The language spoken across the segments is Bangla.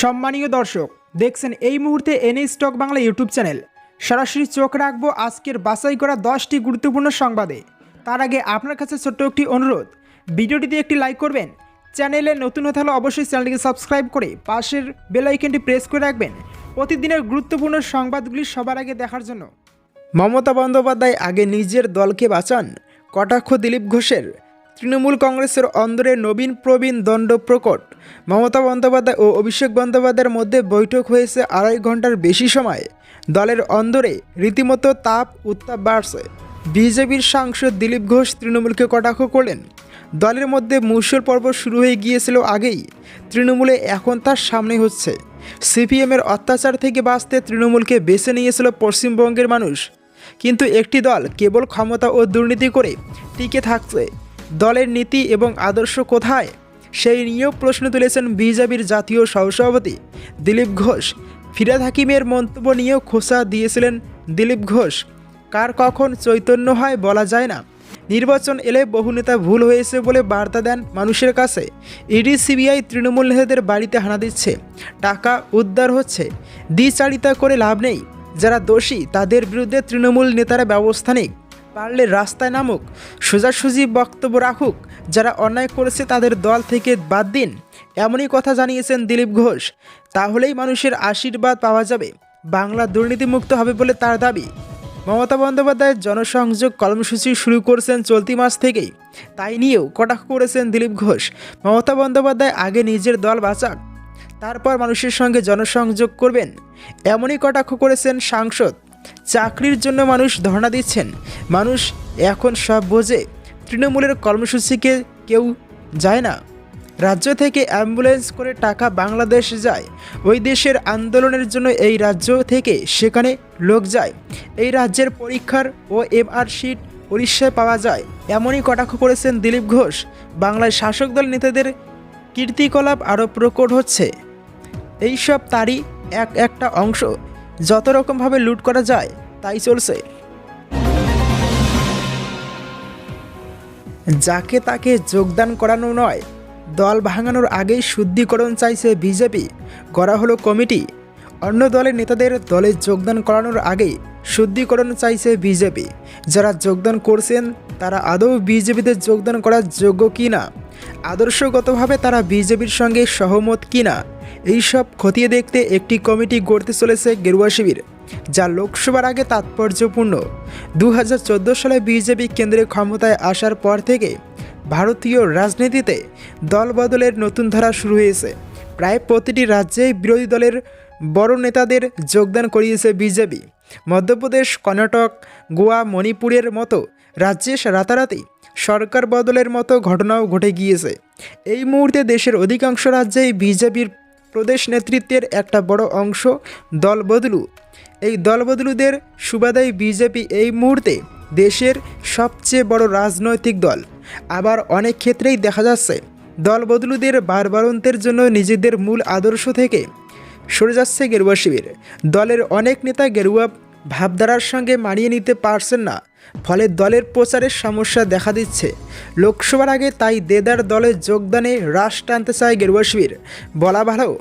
সম্মানীয় দর্শক, দেখছেন এই মুহূর্তে N A stock Bangla YouTube channel. সরাসরি চোখ রাখব আজকের বাছাই করা দশটি গুরুত্বপূর্ণ সংবাদে। তার আগে আপনার কাছে ছোট্ট একটি অনুরোধ, ভিডিওটিতে একটি লাইক করবেন, চ্যানেলে নতুন হতে হলে অবশ্যই চ্যানেলটিকে সাবস্ক্রাইব করে পাশের বেল আইকনটি প্রেস করে রাখবেন। প্রতিদিনের গুরুত্বপূর্ণ সংবাদগুলি সবার আগে দেখার জন্য। মমতা বন্দ্যোপাধ্যায় আগে নিজের দলকে বাঁচান, কটাক্ষ দিলীপ ঘোষের। তৃণমূল কংগ্রেসের অন্দরে নবীন প্রবীণ দণ্ড প্রকট। মমতা বন্দ্যোপাধ্যায় ও অভিষেক বন্দ্যোপাধ্যায়ের মধ্যে বৈঠক হয়েছে আড়াই ঘণ্টার বেশি সময়। দলের অন্দরে রীতিমতো তাপ উত্তাপ বাড়ছে। বিজেপির সাংসদ দিলীপ ঘোষ তৃণমূলকে কটাক্ষ করলেন। দলের মধ্যে মূসর পর্ব শুরু হয়ে গিয়েছিল আগেই। তৃণমূলে এখন তার সামনে হচ্ছে। সিপিএমের অত্যাচার থেকে বাঁচতে তৃণমূলকে বেছে নিয়েছিল পশ্চিমবঙ্গের মানুষ। কিন্তু একটি দল কেবল ক্ষমতা ও দুর্নীতি করে টিকে থাকছে। দলের নীতি এবং আদর্শ কোথায়? সেই নিয়েও প্রশ্ন তুলেছেন বিজেপির জাতীয় সহসভাপতি দিলীপ ঘোষ। ফিরাদ হাকিমের মন্তব্য নিয়েও খোসা দিয়েছিলেন দিলীপ ঘোষ। কার কখন চৈতন্য হয় বলা যায় না। নির্বাচন এলে বহু নেতা ভুল হয়েছে বলে বার্তা দেন মানুষের কাছে। ইডি, সিবিআই তৃণমূল নেতাদের বাড়িতে হানা দিচ্ছে। টাকা উদ্ধার হচ্ছে। দ্বিচারিতা করে লাভ নেই। যারা দোষী, তাদের বিরুদ্ধে তৃণমূল নেতারা ব্যবস্থা নিক পারলে রাস্তায় নামুক, সোজাসুজি বক্তব্য রাখুক, যারা অন্যায় করেছে তাদের দল থেকে বাদ দিন, এমনই কথা জানিয়েছেন দিলীপ ঘোষ। তাহলেই মানুষের আশীর্বাদ পাওয়া যাবে, বাংলা দুর্নীতিমুক্ত হবে বলে তার দাবি। মমতা বন্দ্যোপাধ্যায় জনসংযোগ কর্মসূচি শুরু করছেন চলতি মাস থেকেই, তাই নিয়েও কটাক্ষ করেছেন দিলীপ ঘোষ। মমতা বন্দ্যোপাধ্যায় আগে নিজের দল বাঁচাক, তারপর মানুষের সঙ্গে জনসংযোগ করবেন, এমনই কটাক্ষ করেছেন সাংসদ। চাকরির জন্য মানুষ ধর্ণা দিচ্ছেন। মানুষ এখন সব বোঝে, তৃণমূলের কর্মসূচিকে কেউ যায় না। রাজ্য থেকে অ্যাম্বুলেন্স করে টাকা বাংলাদেশ যায়। ওই দেশের আন্দোলনের জন্য এই রাজ্য থেকে সেখানে লোক যায়। এই রাজ্যের পরীক্ষার ও এমআর শিট উড়িষ্যায় পাওয়া যায়। এমনই কটাক্ষ করেছেন দিলীপ ঘোষ। বাংলায় শাসক দল নেতাদের কীর্তিকলাপ আরও প্রকট হচ্ছে। এইসব তারই এক একটা অংশ। যত রকমভাবে লুট করা যায়, তাই চলছে। যাকে তাকে যোগদান করানো নয়, দল ভাঙানোর আগেই শুদ্ধিকরণ চাইছে বিজেপি করা হলো কমিটি। অন্য দলের নেতাদের দলে যোগদান করানোর আগেই শুদ্ধিকরণ চাইছে বিজেপি। যারা যোগদান করছেন, তারা আদৌ বিজেপিতে যোগদান করার যোগ্য কি না আদর্শগতভাবে তারা বিজেপির সঙ্গে সহমত কি না এইসব খতিয়ে দেখতে একটি কমিটি গড়তে চলেছে গেরুয়া শিবির, যা লোকসভার আগে তাৎপর্যপূর্ণ। দু হাজার চোদ্দ সালে বিজেপি কেন্দ্রে ক্ষমতায় আসার পর থেকে ভারতীয় রাজনীতিতে দলবদলের নতুন ধারা শুরু হয়েছে। প্রায় প্রতিটি রাজ্যেই বিরোধী দলের বড় নেতাদের যোগদান করিয়েছে বিজেপি। মধ্যপ্রদেশ, কর্ণাটক, গোয়া, মণিপুরের মতো রাজ্যে রাতারাতি সরকার বদলের মতো ঘটনাও ঘটে গিয়েছে। এই মুহূর্তে দেশের অধিকাংশ রাজ্যেই বিজেপির প্রদেশ নেতৃত্বের একটা বড় অংশ দলবদলু। এই দলবদলুদের সুবাদাই বিজেপি এই মুহূর্তে দেশের সবচেয়ে বড় রাজনৈতিক দল। আবার অনেক ক্ষেত্রেই দেখা যাচ্ছে, দলবদলুদের বারবারন্তের জন্য নিজেদের মূল আদর্শ থেকে সরে যাচ্ছে গেরুয়া শিবির। দলের অনেক নেতা গেরুয়া ভাবধারার সঙ্গে মানিয়ে নিতে পারছেন না। ফলে দলের প্রচারের সমস্যা দেখা দিচ্ছে। লোকসভার আগে তাই দেদার দলে যোগদানে হ্রাস টানতে চায় গেরুয়া বলা ভালো,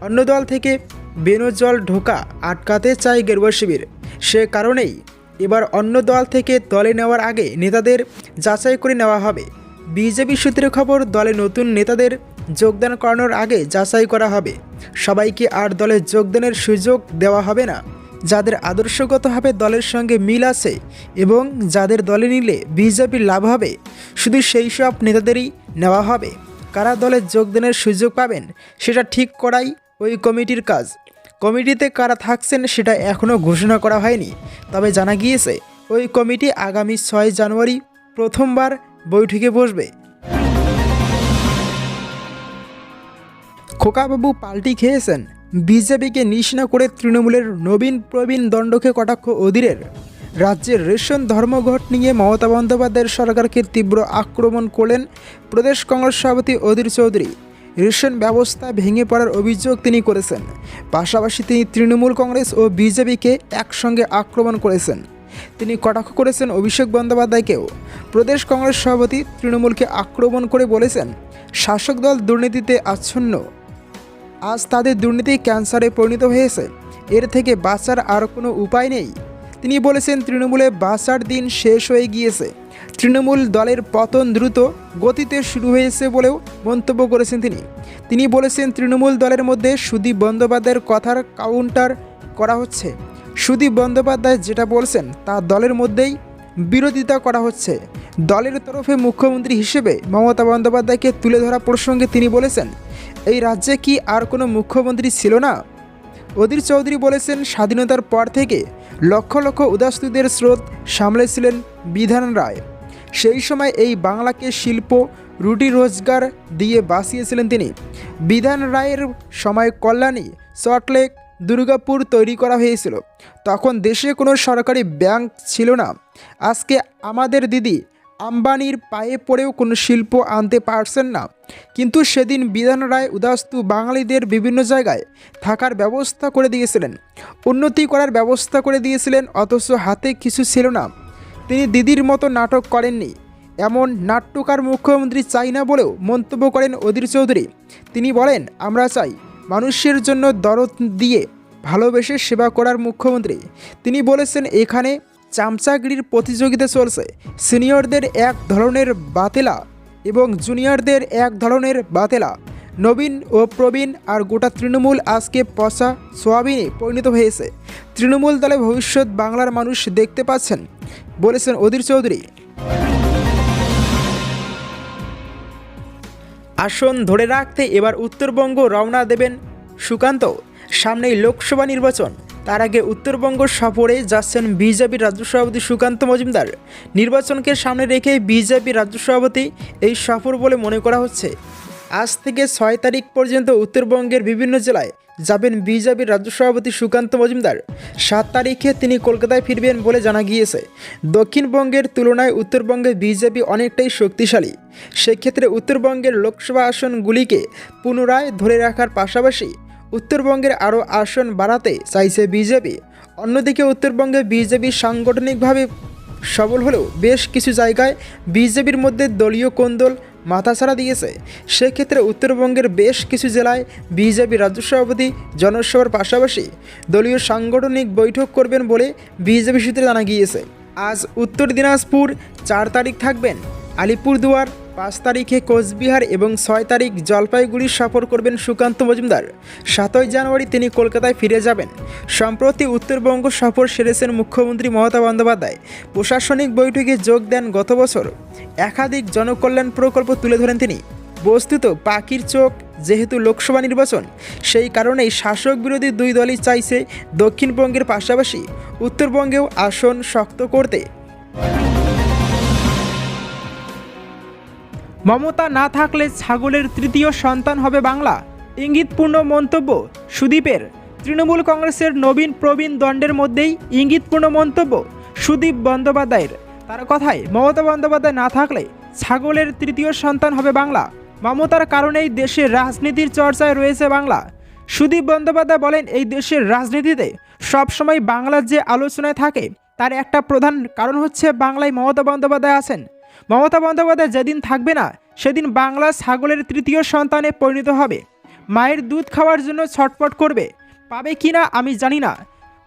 অন্য দল থেকে বেনজল ঢোকা আটকাতে চায় গেরুয়া শিবির। সে কারণেই এবার অন্য দল থেকে দলে নেওয়ার আগে নেতাদের যাচাই করে নেওয়া হবে। বিজেপি সূত্রে খবর, দলে নতুন নেতাদের যোগদান করানোর আগে যাচাই করা হবে। সবাইকে আর দলে যোগদানের সুযোগ দেওয়া হবে না। যাদের আদর্শগতভাবে দলের সঙ্গে মিল আছে এবং যাদের দলে নিলে বিজেপির লাভ হবে, শুধু সেই সব নেতাদেরই নেওয়া হবে। কারা দলে যোগদানের সুযোগ পাবেন, সেটা ঠিক করাই ওই কমিটির কাজ। কমিটিতে কারা থাকছেন, সেটা এখনও ঘোষণা করা হয়নি। তবে জানা গিয়েছে, ওই কমিটি আগামী ছয় জানুয়ারি প্রথমবার বৈঠকে বসবে। খোকাবাবু পাল্টি খেয়েছেন। বিজেপিকে নিশানা করে তৃণমূলের নবীন প্রবীণ দণ্ডকে কটাক্ষ অধীরের। রাজ্যের রেশন ধর্মঘট নিয়ে মমতা বন্দ্যোপাধ্যায়ের সরকারকে তীব্র আক্রমণ করলেন প্রদেশ কংগ্রেস সভাপতি অধীর চৌধুরী। রেশন ব্যবস্থা ভেঙে পড়ার অভিযোগ তিনি করেছেন। পাশাপাশি তিনি তৃণমূল কংগ্রেস ও বিজেপিকে একসঙ্গে আক্রমণ করেছেন। তিনি কটাক্ষ করেছেন অভিষেক বন্দ্যোপাধ্যায়কেও। প্রদেশ কংগ্রেস সভাপতি তৃণমূলকে আক্রমণ করে বলেছেন, শাসক দল দুর্নীতিতে আচ্ছন্ন। আজ তাদের দুর্নীতি ক্যান্সারে পরিণত হয়েছে। এর থেকে বাঁচার আর কোনো উপায় নেই। তিনি বলেছেন, তৃণমূলে বাঁচার দিন শেষ হয়ে গিয়েছে। তৃণমূল দলের পতন দ্রুত গতিতে শুরু হয়েছে বলেও মন্তব্য করেছেন তিনি। তিনি বলেছেন, তৃণমূল দলের মধ্যে সুদীপ বন্দ্যোপাধ্যায়ের কথার কাউন্টার করা হচ্ছে। সুদীপ বন্দ্যোপাধ্যায় যেটা বলছেন, তা দলের মধ্যেই বিরোধিতা করা হচ্ছে। দলের তরফে মুখ্যমন্ত্রী হিসেবে মমতা বন্দ্যোপাধ্যায়কে তুলে ধরা প্রসঙ্গে তিনি বলেছেন, এই রাজ্যে কি আর কোনো মুখ্যমন্ত্রী ছিল না? অধীর চৌধুরী বলেছেন, স্বাধীনতার পর থেকে লক্ষ লক্ষ উদাস্তুদের স্রোত সামলেছিলেন বিধান রায়। সেই সময় এই বাংলাকে শিল্প, রুটি রোজগার দিয়ে বাঁচিয়েছিলেন তিনি। বিধান রায়ের সময় কল্যাণী সল্টলেক দুর্গাপুর তৈরি করা হয়েছিল। তখন দেশে কোনো সরকারি ব্যাংক ছিল না। আজকে আমাদের দিদি আম্বানির পায়ে পড়েও কোনো শিল্প আনতে পারছেন না। কিন্তু সেদিন বিধান রায় উদাস্তু বাঙালিদের বিভিন্ন জায়গায় থাকার ব্যবস্থা করে দিয়েছিলেন। উন্নতি করার ব্যবস্থা করে দিয়েছিলেন, অথচ হাতে কিছু ছিল না। তিনি দিদির মতো নাটক করেননি। এমন নাট্যকার মুখ্যমন্ত্রী চাই না বলেও মন্তব্য করেন অধীর চৌধুরী। তিনি বলেন, আমরা চাই মানুষের জন্য দরদ দিয়ে ভালোবেসে সেবা করার মুখ্যমন্ত্রী। তিনি বলেছেন, এখানে চামচাগিরির প্রতিযোগিতা চলছে। সিনিয়রদের এক ধরনের বাতেলা এবং জুনিয়রদের এক ধরনের বাতেলা। নবীন ও প্রবীণ আর গোটা তৃণমূল আজকে পচা সোয়াবিনে পরিণত হয়েছে। তৃণমূল দলে ভবিষ্যৎ বাংলার মানুষ দেখতে পাচ্ছেন, বলেছেন অধীর চৌধুরী। আসন ধরে রাখতে এবার উত্তরবঙ্গ রওনা দেবেন সুকান্ত। সামনেই লোকসভা নির্বাচন। তার আগে উত্তরবঙ্গ সফরে যাচ্ছেন বিজেপির রাজ্য সভাপতি সুকান্ত মজুমদার। নির্বাচনকে সামনে রেখে বিজেপি রাজ্য সভাপতি এই সফর বলে মনে করা হচ্ছে। আজ থেকে ছয় তারিখ পর্যন্ত উত্তরবঙ্গের বিভিন্ন জেলায় যাবেন বিজেপির রাজ্য সভাপতি সুকান্ত মজুমদার। সাত তারিখে তিনি কলকাতায় ফিরবেন বলে জানা গিয়েছে। দক্ষিণবঙ্গের তুলনায় উত্তরবঙ্গে বিজেপি অনেকটাই শক্তিশালী। সেক্ষেত্রে উত্তরবঙ্গের লোকসভা আসনগুলিকে পুনরায় ধরে রাখার পাশাপাশি উত্তরবঙ্গের আরও আসন বাড়াতে চাইছে বিজেপি। অন্যদিকে উত্তরবঙ্গে বিজেপি সাংগঠনিকভাবে সবল হলেও বেশ কিছু জায়গায় বিজেপির মধ্যে দলীয় কোন্দল মাথাছাড়া দিয়েছে। সেক্ষেত্রে উত্তরবঙ্গের বেশ কিছু জেলায় বিজেপি রাজ্য সভাপতি জনসভার পাশাপাশি দলীয় সাংগঠনিক বৈঠক করবেন বলে বিজেপি সূত্রে জানা গিয়েছে। আজ উত্তর দিনাজপুর চার তারিখ থাকবেন আলিপুরদুয়ার পাঁচ তারিখে কোচবিহার এবং ছয় তারিখ জলপাইগুড়ি সফর করবেন সুকান্ত মজুমদার। সাতই জানুয়ারি তিনি কলকাতায় ফিরে যাবেন। সম্প্রতি উত্তরবঙ্গ সফর সেরেছেন মুখ্যমন্ত্রী মমতা বন্দ্যোপাধ্যায়। প্রশাসনিক বৈঠকে যোগ দেন গত বছর। একাধিক জনকল্যাণ প্রকল্প তুলে ধরেন তিনি। বস্তুত পাখির চোখ যেহেতু লোকসভা নির্বাচন, সেই কারণেই শাসক বিরোধী দুই দলই চাইছে দক্ষিণবঙ্গের পাশাপাশি উত্তরবঙ্গেও আসন শক্ত করতে। মমতা না থাকলে ছাগলের তৃতীয় সন্তান হবে বাংলা। ইঙ্গিতপূর্ণ মন্তব্য সুদীপের। তৃণমূল কংগ্রেসের নবীন প্রবীণ দণ্ডের মধ্যেই ইঙ্গিতপূর্ণ মন্তব্য সুদীপ বন্দ্যোপাধ্যায়ের। তার কথায় মমতা বন্দ্যোপাধ্যায় না থাকলে ছাগলের তৃতীয় সন্তান হবে বাংলা। মমতার কারণেই দেশের রাজনীতির চর্চায় রয়েছে বাংলা। সুদীপ বন্দ্যোপাধ্যায় বলেন, এই দেশের রাজনীতিতে সবসময় বাংলার যে আলোচনায় থাকে, তার একটা প্রধান কারণ হচ্ছে বাংলায় মমতা বন্দ্যোপাধ্যায় আছেন। মমতা বন্দ্যোপাধ্যায় যেদিন থাকবে না, সেদিন বাংলা ছাগলের তৃতীয় সন্তানে পরিণত হবে। মায়ের দুধ খাওয়ার জন্য ছটপট করবে। পাবে কি না আমি জানি না।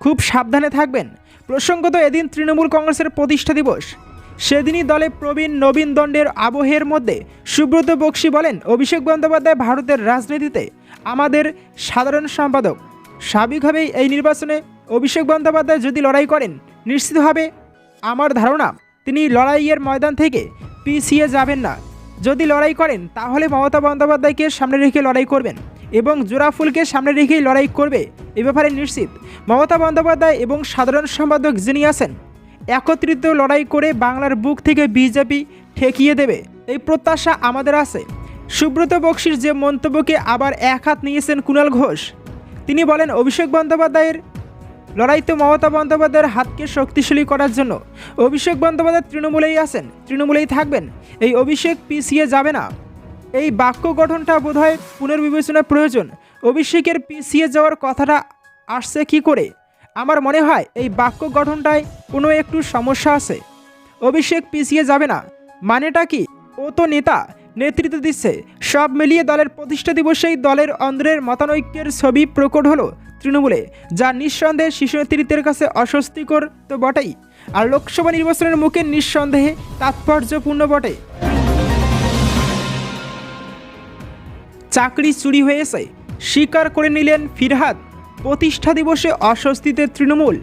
খুব সাবধানে থাকবেন। প্রসঙ্গত এদিন তৃণমূল কংগ্রেসের প্রতিষ্ঠা দিবস। সেদিনই দলে প্রবীণ নবীন দণ্ডের আবহের মধ্যে সুব্রত বক্সি বলেন, অভিষেক বন্দ্যোপাধ্যায় ভারতের রাজনীতিতে আমাদের সাধারণ সম্পাদক। স্বাভাবিকভাবেই এই নির্বাচনে অভিষেক বন্দ্যোপাধ্যায় যদি লড়াই করেন, নিশ্চিতভাবে আমার ধারণা তিনি লড়াইয়ের ময়দান থেকে পিছিয়ে যাবেন না। যদি লড়াই করেন, তাহলে মমতা বন্দ্যোপাধ্যায়কে সামনে রেখে লড়াই করবেন এবং জোড়াফুলকে সামনে রেখেই লড়াই করবে, এ ব্যাপারে নিশ্চিত। মমতা বন্দ্যোপাধ্যায় এবং সাধারণ সম্পাদক যিনি আছেন, একত্রিত লড়াই করে বাংলার বুক থেকে বিজেপি ঠেকিয়ে দেবে। এই প্রত্যাশা আমাদের আছে। সুব্রত বক্সির যে মন্তব্যকে আবার এক হাত নিয়েছেন কুণাল ঘোষ, তিনি বলেন, অভিষেক বন্দ্যোপাধ্যায়ের লড়াইতে মমতা বন্দ্যোপাধ্যায়ের হাতকে শক্তিশালী করার জন্য অভিষেক বন্দ্যোপাধ্যায় তৃণমূলেই আছেন, তৃণমূলেই থাকবেন। এই অভিষেক পিছিয়ে যাবে না। এই বাক্য গঠনটা বোধহয় পুনর্বিবেচনা প্রয়োজন। অভিষেকের পিছিয়ে যাওয়ার কথাটা আসছে কি করে? আমার মনে হয় এই বাক্য গঠনটায় কোনো একটু সমস্যা আছে। অভিষেক পিছিয়ে যাবে না। মানেটা কি? ও তো নেতা। নেতৃত্ব দিচ্ছে। সব মিলিয়ে দলের প্রতিষ্ঠা দিবসেই দলের অন্ধ্রের মতানৈক্যের ছবি প্রকট হলো তৃণমূলে, যা নিঃসন্দেহে শিশু নেতৃত্বের কাছে অস্বস্তিকর তো বটেই, আর লোকসভা নির্বাচনের মুখে নিঃসন্দেহে তাৎপর্যপূর্ণ বটে। চাকরি চুরি হয়েছে স্বীকার করে নিলেন ফিরহাদ, প্রতিষ্ঠা দিবসে অস্বস্তিতে তৃণমূল।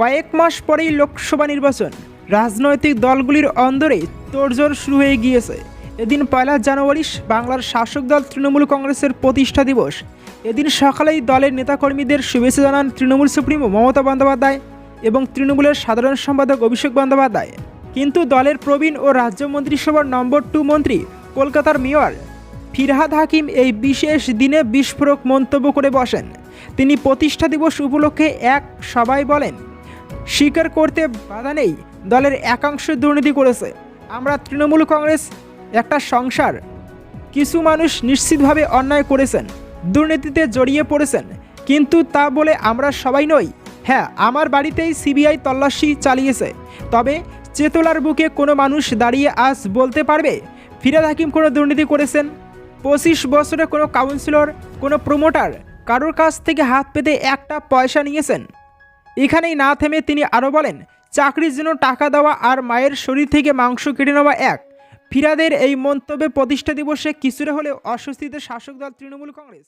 কয়েক মাস পরেই লোকসভা নির্বাচন, রাজনৈতিক দলগুলির অন্দরে তোড়জোড় শুরু হয়ে গিয়েছে। এদিন পয়লা জানুয়ারি বাংলার শাসক দল তৃণমূল কংগ্রেসের প্রতিষ্ঠা দিবস। এদিন সকালেই দলের নেতাকর্মীদের শুভেচ্ছা জানান তৃণমূল সুপ্রিমো মমতা বন্দ্যোপাধ্যায় এবং তৃণমূলের সাধারণ সম্পাদক অভিষেক বন্দ্যোপাধ্যায়। কিন্তু দলের প্রবীণ ও রাজ্য মন্ত্রিসভার নম্বর টু মন্ত্রী কলকাতার মেয়র ফিরহাদ হাকিম এই বিশেষ দিনে বিস্ফোরক মন্তব্য করে বসেন। তিনি প্রতিষ্ঠা দিবস উপলক্ষে এক সবাই বলেন, স্বীকার করতে বাধা নেই, দলের একাংশ দুর্নীতি করেছে। আমরা তৃণমূল কংগ্রেস একটা সংসার। কিছু মানুষ নিশ্চিতভাবে অন্যায় করেছেন, দুর্নীতিতে জড়িয়ে পড়েছেন, কিন্তু তা বলে আমরা সবাই নই। হ্যাঁ আমার বাড়িতেই সিবিআই তল্লাশি চালিয়েছে, তবে চেতলার বুকে কোনো মানুষ দাঁড়িয়ে আজ বলতে পারবে, ফিরাদ হাকিম কোনো দুর্নীতি করেছেন? পঁচিশ বছরে কোনো কাউন্সিলর কোনো প্রমোটার কারোর কাছ থেকে হাত পেতে একটা পয়সা নিয়েছেন? এখানেই না থেমে তিনি আরও বলেন, চাকরির জন্য টাকা দেওয়া আর মায়ের শরীর থেকে মাংস কেটে নেওয়া এক ফিরাদের এই মন্তব্যে প্রতিষ্ঠা দিবসে কিছুটা হলেও অস্বস্তিতে শাসক দল তৃণমূল কংগ্রেস।